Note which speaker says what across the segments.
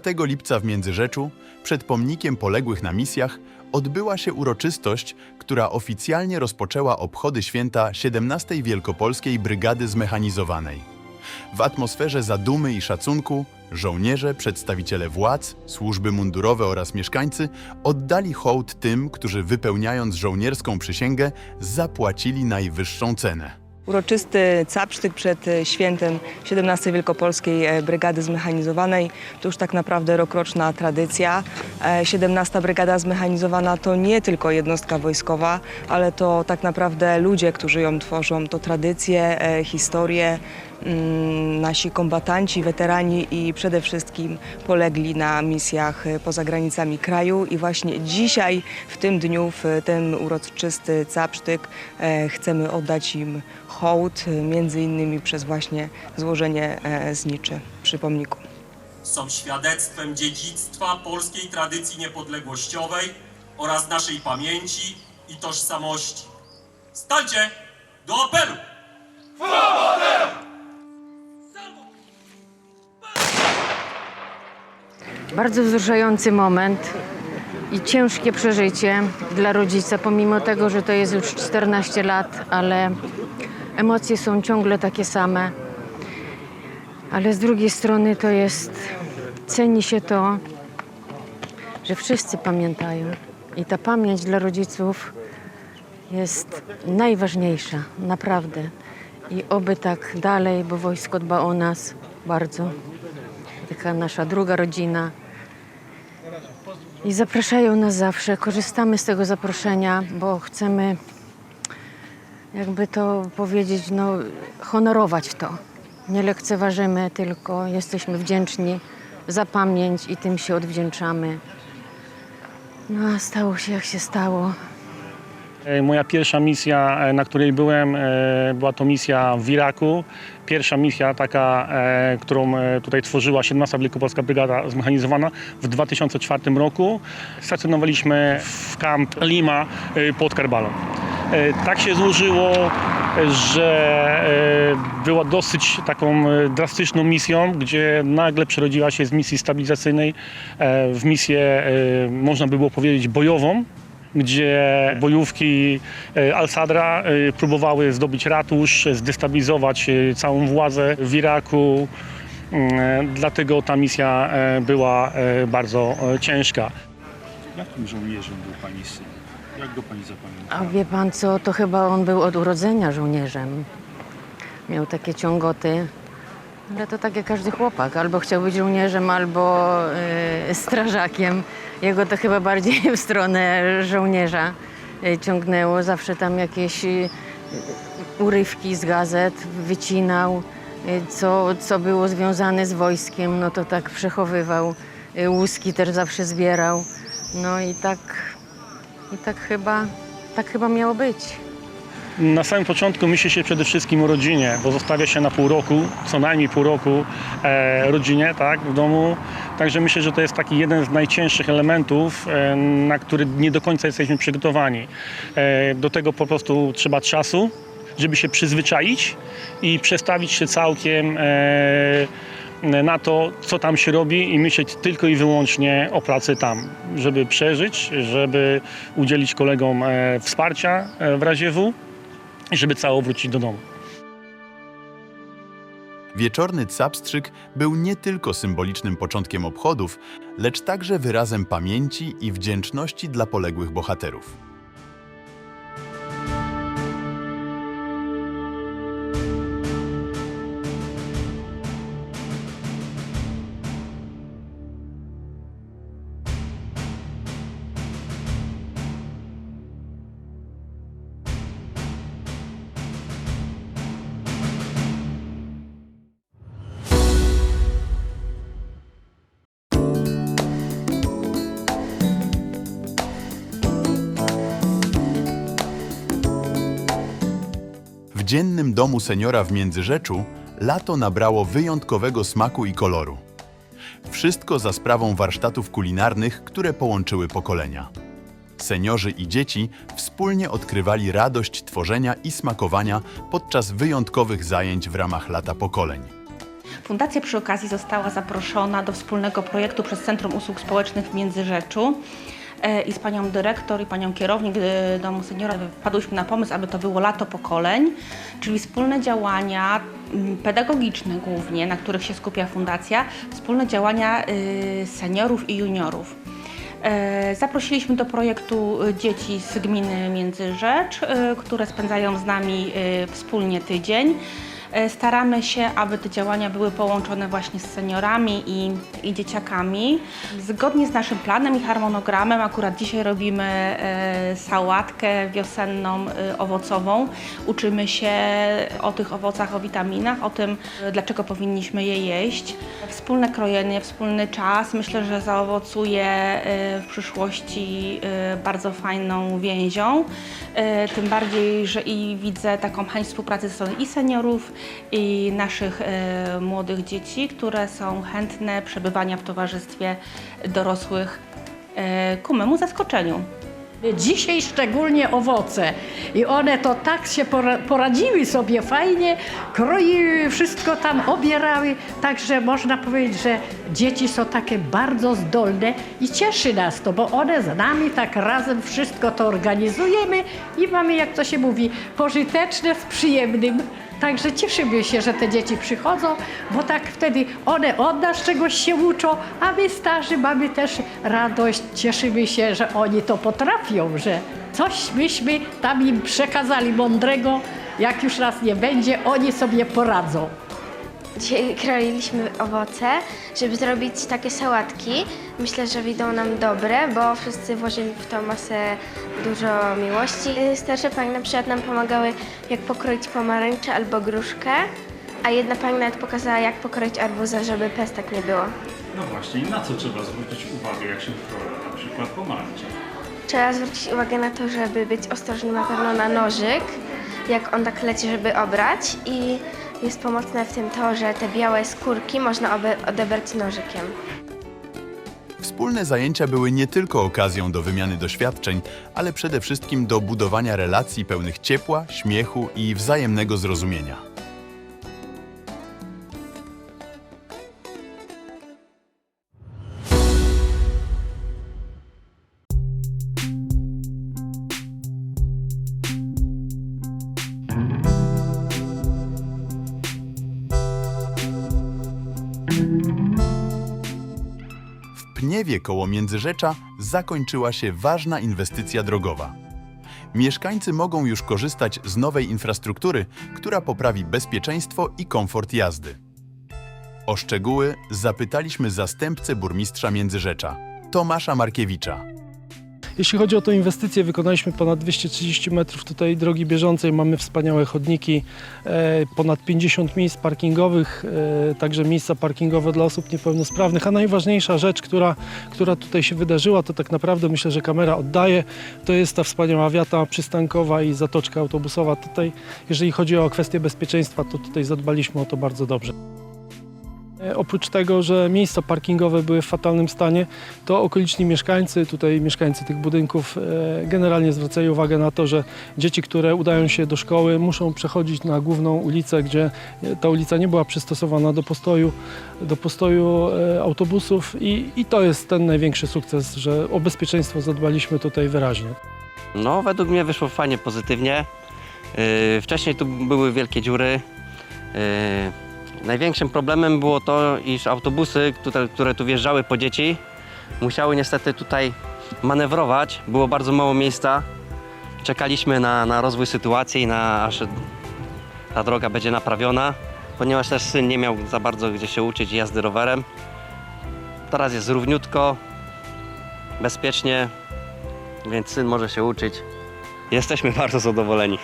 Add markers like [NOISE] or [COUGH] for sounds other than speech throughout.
Speaker 1: 4 lipca w Międzyrzeczu, przed pomnikiem poległych na misjach, odbyła się uroczystość, która oficjalnie rozpoczęła obchody święta 17 Wielkopolskiej Brygady Zmechanizowanej. W atmosferze zadumy i szacunku żołnierze, przedstawiciele władz, służby mundurowe oraz mieszkańcy oddali hołd tym, którzy wypełniając żołnierską przysięgę zapłacili najwyższą cenę.
Speaker 2: Uroczysty capsztyk przed e, świętem 17 Wielkopolskiej e, Brygady Zmechanizowanej to już tak naprawdę rokroczna tradycja. E, 17 Brygada Zmechanizowana to nie tylko jednostka wojskowa, ale to tak naprawdę ludzie, którzy ją tworzą. To tradycje, e, historie, nasi kombatanci, weterani i przede wszystkim polegli na misjach poza granicami kraju. I właśnie dzisiaj, w tym dniu, w ten uroczysty capsztyk, e, chcemy oddać im hołd, między innymi przez właśnie złożenie e, zniczy przy pomniku.
Speaker 3: są świadectwem dziedzictwa polskiej tradycji niepodległościowej oraz naszej pamięci i tożsamości. Stańcie do apelu!
Speaker 4: Bardzo wzruszający moment i ciężkie przeżycie dla rodzica, pomimo tego, że to jest już 14 lat, ale emocje są ciągle takie same. Ale z drugiej strony to jest, ceni się to, że wszyscy pamiętają. I ta pamięć dla rodziców jest najważniejsza, naprawdę. I oby tak dalej, bo wojsko dba o nas bardzo taka nasza druga rodzina. I zapraszają nas zawsze. Korzystamy z tego zaproszenia, bo chcemy, jakby to powiedzieć, no, honorować to. Nie lekceważymy, tylko jesteśmy wdzięczni za pamięć i tym się odwdzięczamy. No a stało się jak się stało.
Speaker 5: E, Moja pierwsza misja, e, na której byłem, e, była to misja w Iraku. Pierwsza misja taka, którą tutaj tworzyła 17 Wielkopolska Brygada Zmechanizowana w 2004 roku. Stacjonowaliśmy w kamp Lima pod Karbalą. Tak się złożyło, że była dosyć taką drastyczną misją, gdzie nagle przerodziła się z misji stabilizacyjnej w misję, można by było powiedzieć, bojową gdzie bojówki e, Al-Sadra e, próbowały zdobyć ratusz, zdestabilizować e, całą władzę w Iraku. Mm, Dlatego ta misja była bardzo ciężka.
Speaker 6: Jakim żołnierzem był pani syn? Jak go pani zapamiętała?
Speaker 4: A wie pan co, to chyba on był od urodzenia żołnierzem. Miał takie ciągoty. Ale to tak jak każdy chłopak. Albo chciał być żołnierzem, albo y, strażakiem. Jego to chyba bardziej [LAUGHS] w stronę żołnierza y, ciągnęło. Zawsze tam jakieś y, urywki z gazet wycinał. Y, co, co było związane z wojskiem, no to tak przechowywał. Y, łuski też zawsze zbierał. No i tak i tak chyba, tak chyba miało być.
Speaker 5: Na samym początku myśli się przede wszystkim o rodzinie, bo zostawia się na pół roku, co najmniej pół roku e, rodzinie tak, w domu. Także myślę, że to jest taki jeden z najcięższych elementów, e, na który nie do końca jesteśmy przygotowani. E, do tego po prostu trzeba czasu, żeby się przyzwyczaić i przestawić się całkiem e, na to, co tam się robi i myśleć tylko i wyłącznie o pracy tam, żeby przeżyć, żeby udzielić kolegom e, wsparcia e, w razie W żeby cało wrócić do domu.
Speaker 1: Wieczorny capstrzyk był nie tylko symbolicznym początkiem obchodów, lecz także wyrazem pamięci i wdzięczności dla poległych bohaterów. Dziennym domu seniora w Międzyrzeczu lato nabrało wyjątkowego smaku i koloru. Wszystko za sprawą warsztatów kulinarnych, które połączyły pokolenia. Seniorzy i dzieci wspólnie odkrywali radość tworzenia i smakowania podczas wyjątkowych zajęć w ramach lata pokoleń.
Speaker 7: Fundacja przy okazji została zaproszona do wspólnego projektu przez Centrum Usług Społecznych w Międzyrzeczu. E, I z panią dyrektor i panią kierownik e, Domu Seniora wpadłyśmy na pomysł, aby to było lato pokoleń, czyli wspólne działania pedagogiczne głównie, na których się skupia fundacja, wspólne działania y, seniorów i juniorów. E, Zaprosiliśmy do projektu dzieci z gminy Międzyrzecz, które spędzają z nami wspólnie tydzień. E, Staramy się, aby te działania były połączone właśnie z seniorami i, i dzieciakami. Zgodnie z naszym planem i harmonogramem, akurat dzisiaj robimy e, sałatkę wiosenną, e, owocową. Uczymy się o tych owocach, o witaminach, o tym, dlaczego powinniśmy je jeść. Wspólne krojenie, wspólny czas myślę, że zaowocuje w przyszłości bardzo fajną więzią. Tym bardziej, że i widzę taką chęć współpracy ze strony i seniorów, i naszych e, młodych dzieci, które są chętne przebywania w towarzystwie dorosłych e, ku memu zaskoczeniu.
Speaker 8: Dzisiaj szczególnie owoce. I one to tak się pora- poradziły sobie fajnie, kroiły, wszystko tam obierały. Także można powiedzieć, że dzieci są takie bardzo zdolne i cieszy nas to, bo one z nami tak razem wszystko to organizujemy i mamy, jak to się mówi, pożyteczne z przyjemnym. Także cieszymy się, że te dzieci przychodzą, bo tak wtedy one od nas czegoś się uczą, a my starzy mamy też radość, cieszymy się, że oni to potrafią, że coś myśmy tam im przekazali mądrego, jak już nas nie będzie, oni sobie poradzą.
Speaker 9: Dzisiaj kroiliśmy owoce, żeby zrobić takie sałatki. Myślę, że wyjdą nam dobre, bo wszyscy włożyli w tą masę dużo miłości. Starsze pani na przykład nam pomagały, jak pokroić pomarańczę albo gruszkę, a jedna pani nawet pokazała, jak pokroić arbuza, żeby pestek nie było.
Speaker 10: No właśnie, i na co trzeba zwrócić uwagę, jak się kroi na przykład pomarańcze?
Speaker 9: Trzeba zwrócić uwagę na to, żeby być ostrożnym na pewno na nożyk, jak on tak leci, żeby obrać i jest pomocne w tym to, że te białe skórki można odebrać nożykiem.
Speaker 1: Wspólne zajęcia były nie tylko okazją do wymiany doświadczeń, ale przede wszystkim do budowania relacji pełnych ciepła, śmiechu i wzajemnego zrozumienia. W Pniewie koło Międzyrzecza zakończyła się ważna inwestycja drogowa. Mieszkańcy mogą już korzystać z nowej infrastruktury, która poprawi bezpieczeństwo i komfort jazdy. O szczegóły zapytaliśmy zastępcę burmistrza Międzyrzecza, Tomasza Markiewicza.
Speaker 11: Jeśli chodzi o tę inwestycję, wykonaliśmy ponad 230 metrów tutaj drogi bieżącej, mamy wspaniałe chodniki, e, ponad 50 miejsc parkingowych, e, także miejsca parkingowe dla osób niepełnosprawnych, a najważniejsza rzecz, która, która tutaj się wydarzyła, to tak naprawdę myślę, że kamera oddaje, to jest ta wspaniała wiata przystankowa i zatoczka autobusowa. Tutaj, jeżeli chodzi o kwestię bezpieczeństwa, to tutaj zadbaliśmy o to bardzo dobrze. E, Oprócz tego, że miejsca parkingowe były w fatalnym stanie, to okoliczni mieszkańcy, tutaj mieszkańcy tych budynków e, generalnie zwracają uwagę na to, że dzieci, które udają się do szkoły, muszą przechodzić na główną ulicę, gdzie e, ta ulica nie była przystosowana do postoju, do postoju autobusów i, i to jest ten największy sukces, że o bezpieczeństwo zadbaliśmy tutaj wyraźnie.
Speaker 12: No, według mnie wyszło fajnie, pozytywnie. Wcześniej tu były wielkie dziury. Największym problemem było to, iż autobusy, które, które tu wjeżdżały po dzieci, musiały niestety tutaj manewrować. Było bardzo mało miejsca. Czekaliśmy na, na rozwój sytuacji na aż ta droga będzie naprawiona, ponieważ też syn nie miał za bardzo gdzie się uczyć jazdy rowerem. Teraz jest równiutko, bezpiecznie, więc syn może się uczyć. Jesteśmy [LAUGHS] bardzo zadowoleni.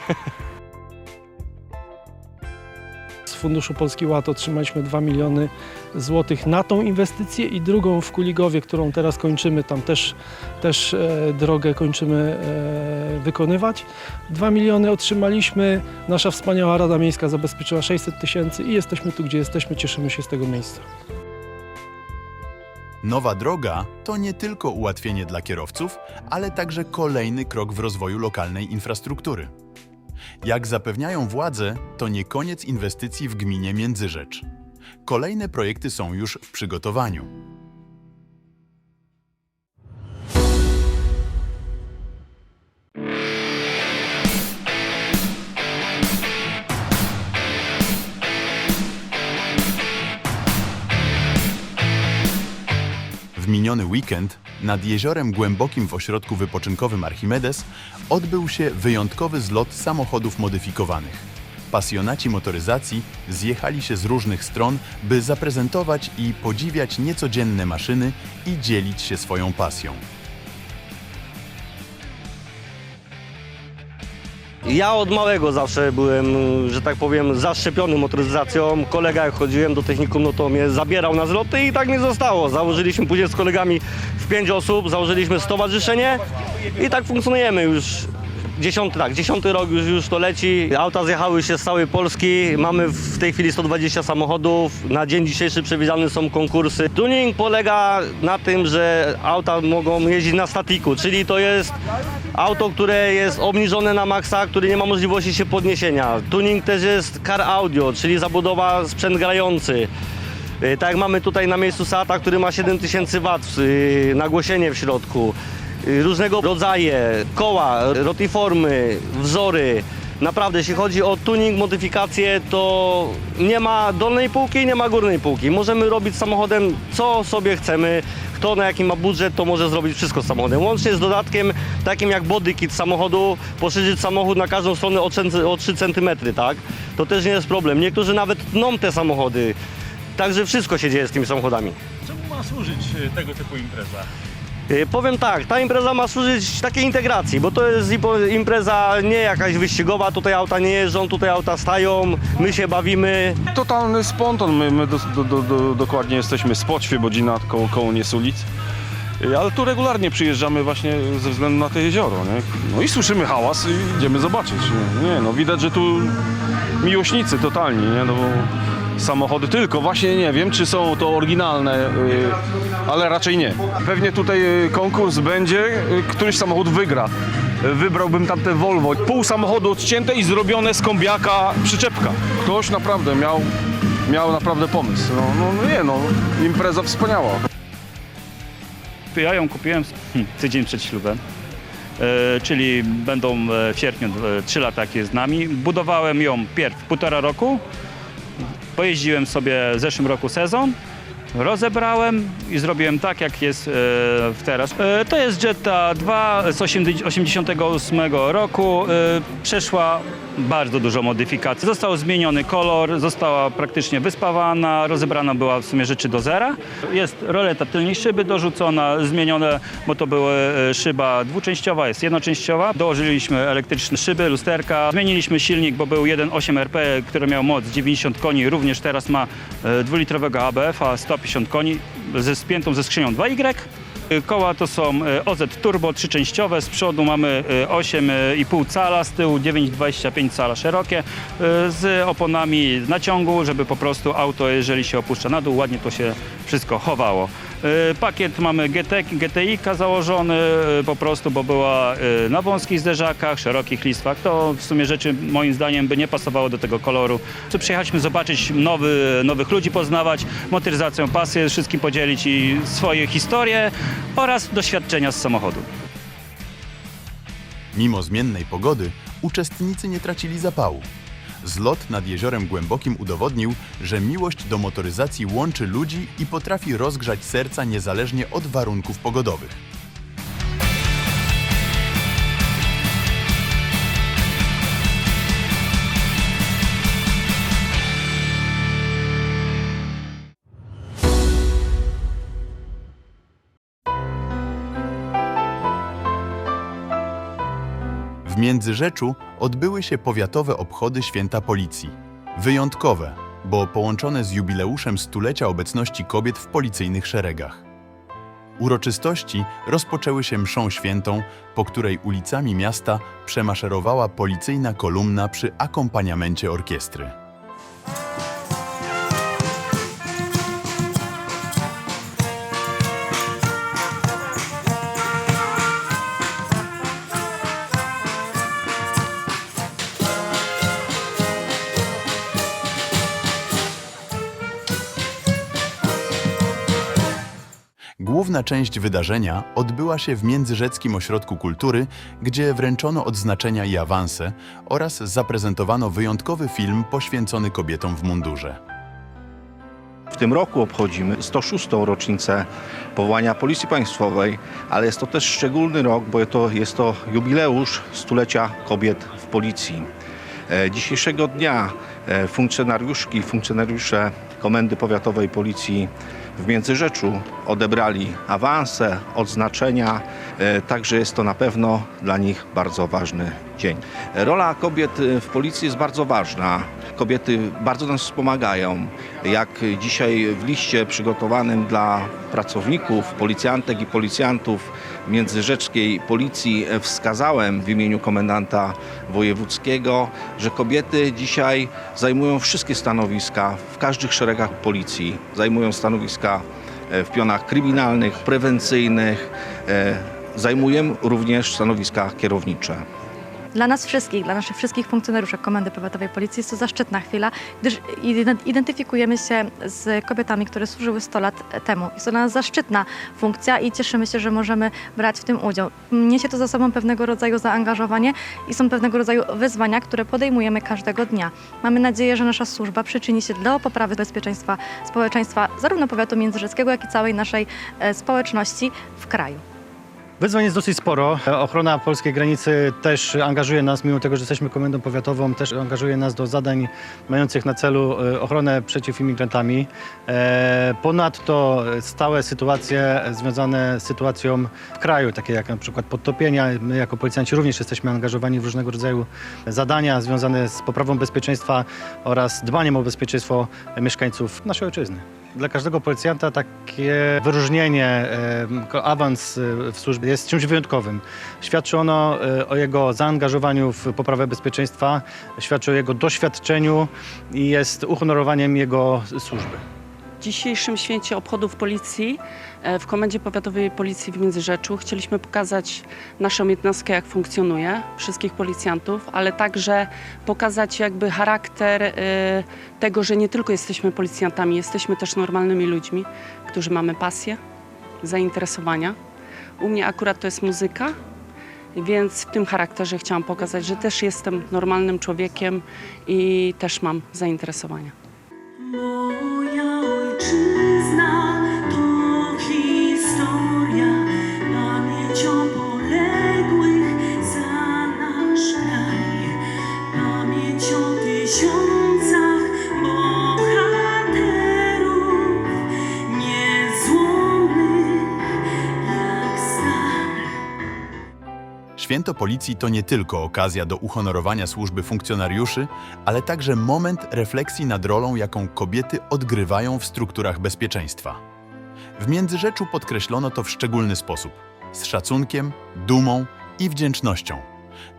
Speaker 11: Funduszu Polski Ład otrzymaliśmy 2 miliony złotych na tą inwestycję i drugą w Kuligowie, którą teraz kończymy, tam też, też e, drogę kończymy e, wykonywać. 2 miliony otrzymaliśmy, nasza wspaniała Rada Miejska zabezpieczyła 600 tysięcy i jesteśmy tu, gdzie jesteśmy, cieszymy się z tego miejsca.
Speaker 1: Nowa droga to nie tylko ułatwienie dla kierowców, ale także kolejny krok w rozwoju lokalnej infrastruktury. Jak zapewniają władze, to nie koniec inwestycji w gminie Międzyrzecz. kolejne projekty są już w przygotowaniu. W miniony weekend nad jeziorem głębokim w ośrodku wypoczynkowym Archimedes odbył się wyjątkowy zlot samochodów modyfikowanych. Pasjonaci motoryzacji zjechali się z różnych stron, by zaprezentować i podziwiać niecodzienne maszyny i dzielić się swoją pasją.
Speaker 13: Ja od małego zawsze byłem, że tak powiem, zaszczepiony motoryzacją. Kolega jak chodziłem do technikum, no to mnie zabierał na zloty i tak mi zostało. Założyliśmy później z kolegami w pięć osób, założyliśmy stowarzyszenie i tak funkcjonujemy już. Dziesiąty, tak, dziesiąty rok już, już to leci. Auta zjechały się z całej Polski. Mamy w tej chwili 120 samochodów. Na dzień dzisiejszy przewidziane są konkursy. Tuning polega na tym, że auta mogą jeździć na statiku, czyli to jest auto, które jest obniżone na maksa, które nie ma możliwości się podniesienia. Tuning też jest car audio, czyli zabudowa sprzęt grający. Y, Tak jak mamy tutaj na miejscu SATA, który ma 7000 W, y, nagłośnienie w środku. Różnego rodzaje, koła, rotiformy, wzory. Naprawdę, jeśli chodzi o tuning, modyfikację, to nie ma dolnej półki, nie ma górnej półki. Możemy robić samochodem co sobie chcemy. Kto na jaki ma budżet, to może zrobić wszystko z samochodem. Łącznie z dodatkiem takim jak body kit samochodu, poszerzyć samochód na każdą stronę o, cen- o 3 cm, tak? To też nie jest problem. Niektórzy nawet tną te samochody. Także wszystko się dzieje z tymi samochodami.
Speaker 6: Czemu ma służyć e, tego typu impreza?
Speaker 13: Yy, Powiem tak, ta impreza ma służyć takiej integracji, bo to jest impreza nie jakaś wyścigowa, tutaj auta nie jeżdżą, tutaj auta stają, my się bawimy.
Speaker 14: Totalny spontan. My, my do, do, do, do, dokładnie jesteśmy z Poćwie-Bodzina, koło, koło Niesulic. Y, Ale tu regularnie przyjeżdżamy właśnie ze względu na to jezioro, nie? No i słyszymy hałas i idziemy zobaczyć. Nie no widać, że tu miłośnicy totalni, nie? No bo samochody tylko, właśnie nie wiem, czy są to oryginalne, y, ale raczej nie. Pewnie tutaj y, konkurs będzie, y, któryś samochód wygra. Y, Wybrałbym tamte Volvo. Pół samochodu odcięte i zrobione z kombiaka przyczepka. Ktoś naprawdę miał, miał naprawdę pomysł. No, no, no nie no, impreza wspaniała.
Speaker 6: Ja ją kupiłem hmm, tydzień przed ślubem, e, czyli będą e, w sierpniu e, trzy lata jak jest z nami. Budowałem ją pierw półtora roku, pojeździłem sobie w zeszłym roku sezon, rozebrałem i zrobiłem tak, jak jest e, w teraz. E, to jest Jetta 2 z 1988 roku. E, przeszła bardzo dużo modyfikacji. Został zmieniony kolor, została praktycznie wyspawana, rozebrana była w sumie rzeczy do zera. Jest roleta tylnej szyby dorzucona, zmienione, bo to była e, szyba dwuczęściowa, jest jednoczęściowa. Dołożyliśmy elektryczne szyby, lusterka, zmieniliśmy silnik, bo był 1.8 RP, który miał moc 90 koni, również teraz ma e, dwulitrowego ABF-a 150 koni ze spiętą ze skrzynią 2Y. Y, Koła to są y, OZ Turbo trzyczęściowe, z przodu mamy y, 8,5 cala, z tyłu 9,25 cala szerokie, y, z oponami na ciągu, żeby po prostu auto, jeżeli się opuszcza na dół, ładnie to się wszystko chowało. Y, Pakiet mamy GT, GTI założony y, po prostu, bo była y, na wąskich zderzakach, szerokich listwach. To w sumie rzeczy moim zdaniem by nie pasowało do tego koloru. Tu przyjechaliśmy zobaczyć nowy, nowych ludzi, poznawać, motoryzacją, pasję, wszystkim podzielić i swoje historie oraz doświadczenia z samochodu.
Speaker 1: Mimo zmiennej pogody, uczestnicy nie tracili zapału. Zlot nad jeziorem głębokim udowodnił, że miłość do motoryzacji łączy ludzi i potrafi rozgrzać serca niezależnie od warunków pogodowych. Międzyrzeczu odbyły się powiatowe obchody Święta Policji. Wyjątkowe, bo połączone z jubileuszem stulecia obecności kobiet w policyjnych szeregach. Uroczystości rozpoczęły się mszą świętą, po której ulicami miasta przemaszerowała policyjna kolumna przy akompaniamencie orkiestry. Główna część wydarzenia odbyła się w Międzyrzeckim Ośrodku Kultury, gdzie wręczono odznaczenia i awanse oraz zaprezentowano wyjątkowy film poświęcony kobietom w mundurze.
Speaker 15: W tym roku obchodzimy 106. rocznicę powołania Policji Państwowej, ale jest to też szczególny rok, bo to jest to jubileusz stulecia kobiet w Policji. E, Dzisiejszego dnia e, funkcjonariuszki funkcjonariusze Komendy Powiatowej Policji w Międzyrzeczu odebrali awanse, odznaczenia, e, także jest to na pewno dla nich bardzo ważny dzień. Rola kobiet w policji jest bardzo ważna. Kobiety bardzo nas wspomagają. Jak dzisiaj w liście przygotowanym dla pracowników, policjantek i policjantów międzyrzeckiej policji wskazałem w imieniu komendanta wojewódzkiego, że kobiety dzisiaj zajmują wszystkie stanowiska w każdych szeregach policji. Zajmują stanowiska e, w pionach kryminalnych, prewencyjnych. e, Zajmują również stanowiska kierownicze.
Speaker 16: Dla nas wszystkich, dla naszych wszystkich funkcjonariuszy Komendy Powiatowej Policji jest to zaszczytna chwila, gdyż ide- identyfikujemy się z kobietami, które służyły 100 lat temu. Jest to dla nas zaszczytna funkcja i cieszymy się, że możemy brać w tym udział. Niesie to za sobą pewnego rodzaju zaangażowanie i są pewnego rodzaju wyzwania, które podejmujemy każdego dnia. Mamy nadzieję, że nasza służba przyczyni się do poprawy bezpieczeństwa społeczeństwa zarówno powiatu międzyrzeckiego, jak i całej naszej e, społeczności w kraju.
Speaker 17: Wyzwań jest dosyć sporo. Ochrona polskiej granicy też angażuje nas, mimo tego, że jesteśmy komendą powiatową, też angażuje nas do zadań mających na celu e, ochronę przeciw imigrantami. E, Ponadto stałe sytuacje związane z sytuacją w kraju, takie jak na przykład podtopienia. My jako policjanci również jesteśmy angażowani w różnego rodzaju zadania związane z poprawą bezpieczeństwa oraz dbaniem o bezpieczeństwo mieszkańców naszej ojczyzny. Dla każdego policjanta takie wyróżnienie, awans e, w służbie jest czymś wyjątkowym. Świadczy ono e, o jego zaangażowaniu w poprawę bezpieczeństwa, świadczy o jego doświadczeniu i jest uhonorowaniem jego służby.
Speaker 18: W dzisiejszym święcie obchodów policji e, w Komendzie Powiatowej Policji w Międzyrzeczu chcieliśmy pokazać naszą jednostkę, jak funkcjonuje, wszystkich policjantów, ale także pokazać jakby charakter e, tego, że nie tylko jesteśmy policjantami, jesteśmy też normalnymi ludźmi, którzy mamy pasję, zainteresowania. U mnie akurat to jest muzyka, więc w tym charakterze chciałam pokazać, że też jestem normalnym człowiekiem i też mam zainteresowania.
Speaker 1: Święto Policji to nie tylko okazja do uhonorowania służby funkcjonariuszy, ale także moment refleksji nad rolą, jaką kobiety odgrywają w strukturach bezpieczeństwa. W Międzyrzeczu podkreślono to w szczególny sposób z szacunkiem, dumą i wdzięcznością.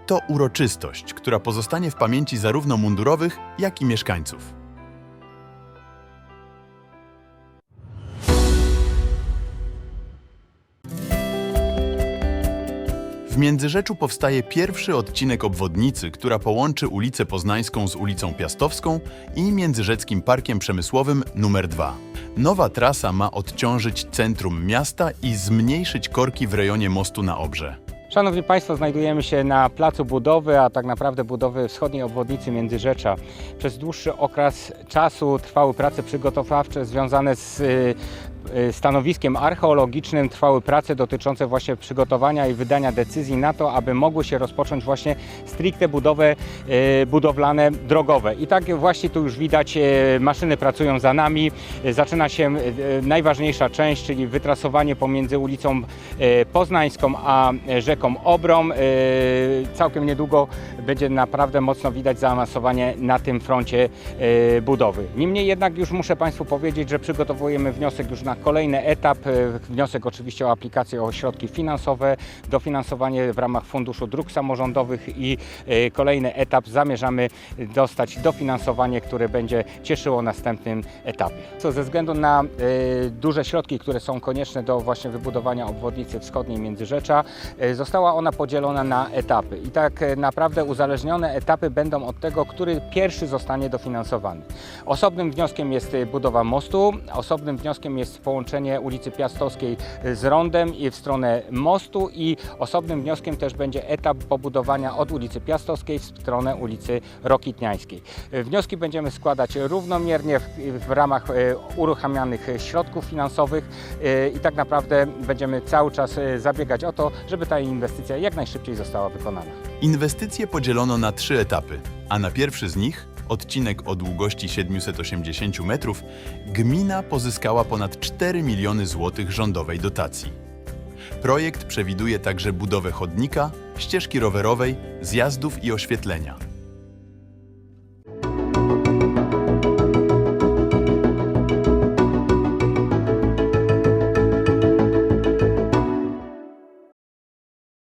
Speaker 1: To uroczystość, która pozostanie w pamięci zarówno mundurowych, jak i mieszkańców. W Międzyrzeczu powstaje pierwszy odcinek obwodnicy, która połączy ulicę Poznańską z ulicą Piastowską i Międzyrzeckim Parkiem Przemysłowym numer 2. Nowa trasa ma odciążyć centrum miasta i zmniejszyć korki w rejonie mostu na Obrze.
Speaker 19: Szanowni Państwo, znajdujemy się na placu budowy, a tak naprawdę budowy wschodniej obwodnicy Międzyrzecza. Przez dłuższy okres czasu trwały prace przygotowawcze związane z y, stanowiskiem archeologicznym, trwały prace dotyczące właśnie przygotowania i wydania decyzji na to, aby mogły się rozpocząć właśnie stricte budowy y, budowlane drogowe. I tak właśnie tu już widać, y, maszyny pracują za nami, y, zaczyna się y, najważniejsza część, czyli wytrasowanie pomiędzy ulicą y, Poznańską a y, rzeką Obrą. Y, Całkiem niedługo będzie naprawdę mocno widać zaawansowanie na tym froncie y, budowy. Niemniej jednak już muszę Państwu powiedzieć, że przygotowujemy wniosek już na kolejny etap. Y, Wniosek oczywiście o aplikację o środki finansowe, dofinansowanie w ramach Funduszu Dróg Samorządowych i y, kolejny etap zamierzamy dostać dofinansowanie, które będzie cieszyło następnym etapie. Co ze względu na y, duże środki, które są konieczne do właśnie wybudowania obwodnicy wschodniej Międzyrzecza, została ona podzielona na etapy. I tak naprawdę uzależnione etapy będą od tego, który pierwszy zostanie dofinansowany. Osobnym wnioskiem jest budowa mostu, osobnym wnioskiem jest jest połączenie ulicy Piastowskiej z Rondem i w stronę mostu i osobnym wnioskiem też będzie etap pobudowania od ulicy Piastowskiej w stronę ulicy Rokitniańskiej. Wnioski będziemy składać równomiernie w, w ramach e, uruchamianych środków finansowych e, i tak naprawdę będziemy cały czas e, zabiegać o to, żeby ta inwestycja jak najszybciej została wykonana.
Speaker 1: Inwestycje podzielono na trzy etapy, a na pierwszy z nich, odcinek o długości 780 metrów, gmina pozyskała ponad 4 miliony złotych rządowej dotacji. Projekt przewiduje także budowę chodnika, ścieżki rowerowej, zjazdów i oświetlenia.